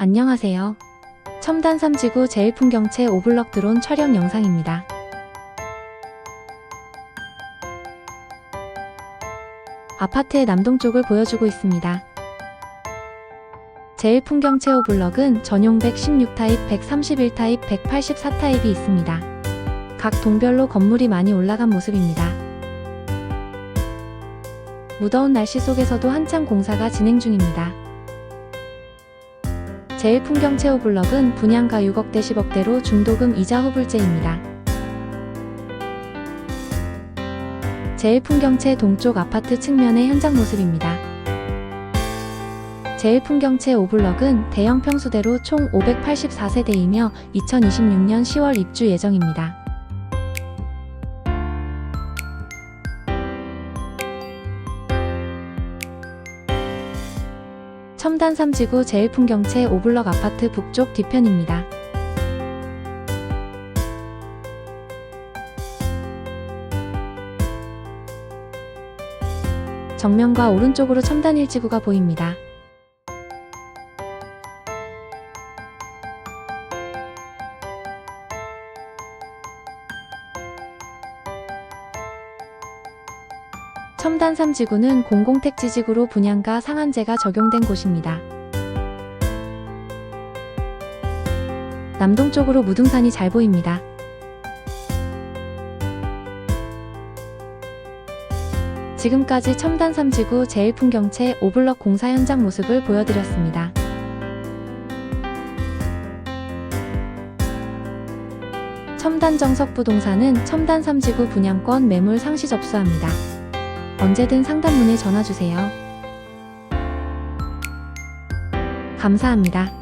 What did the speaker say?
안녕하세요. 첨단 3지구 제일 풍경채 오블럭 드론 촬영 영상입니다. 아파트의 남동쪽을 보여주고 있습니다. 제일 풍경채 오블럭은 전용 116타입, 131타입, 184타입이 있습니다. 각 동별로 건물이 많이 올라간 모습입니다. 무더운 날씨 속에서도 한창 공사가 진행 중입니다. 제일 풍경채 오블럭은 분양가 6억대 10억대로 중도금 이자 후불제입니다. 제일 풍경채 동쪽 아파트 측면의 현장 모습입니다. 제일 풍경채 오블럭은 대형 평수대로 총 584세대이며 2026년 10월 입주 예정입니다. 첨단 3지구 제일풍경채 오블럭 아파트 북쪽 뒤편입니다. 정면과 오른쪽으로 첨단 1지구가 보입니다. 첨단 3지구는 공공택지지구로 분양가 상한제가 적용된 곳입니다. 남동쪽으로 무등산이 잘 보입니다. 지금까지 첨단 3지구 제일풍경채 오블럭 공사 현장 모습을 보여드렸습니다. 첨단 정석 부동산은 첨단 3지구 분양권 매물 상시 접수합니다. 언제든 상담 문의 전화 주세요. 감사합니다.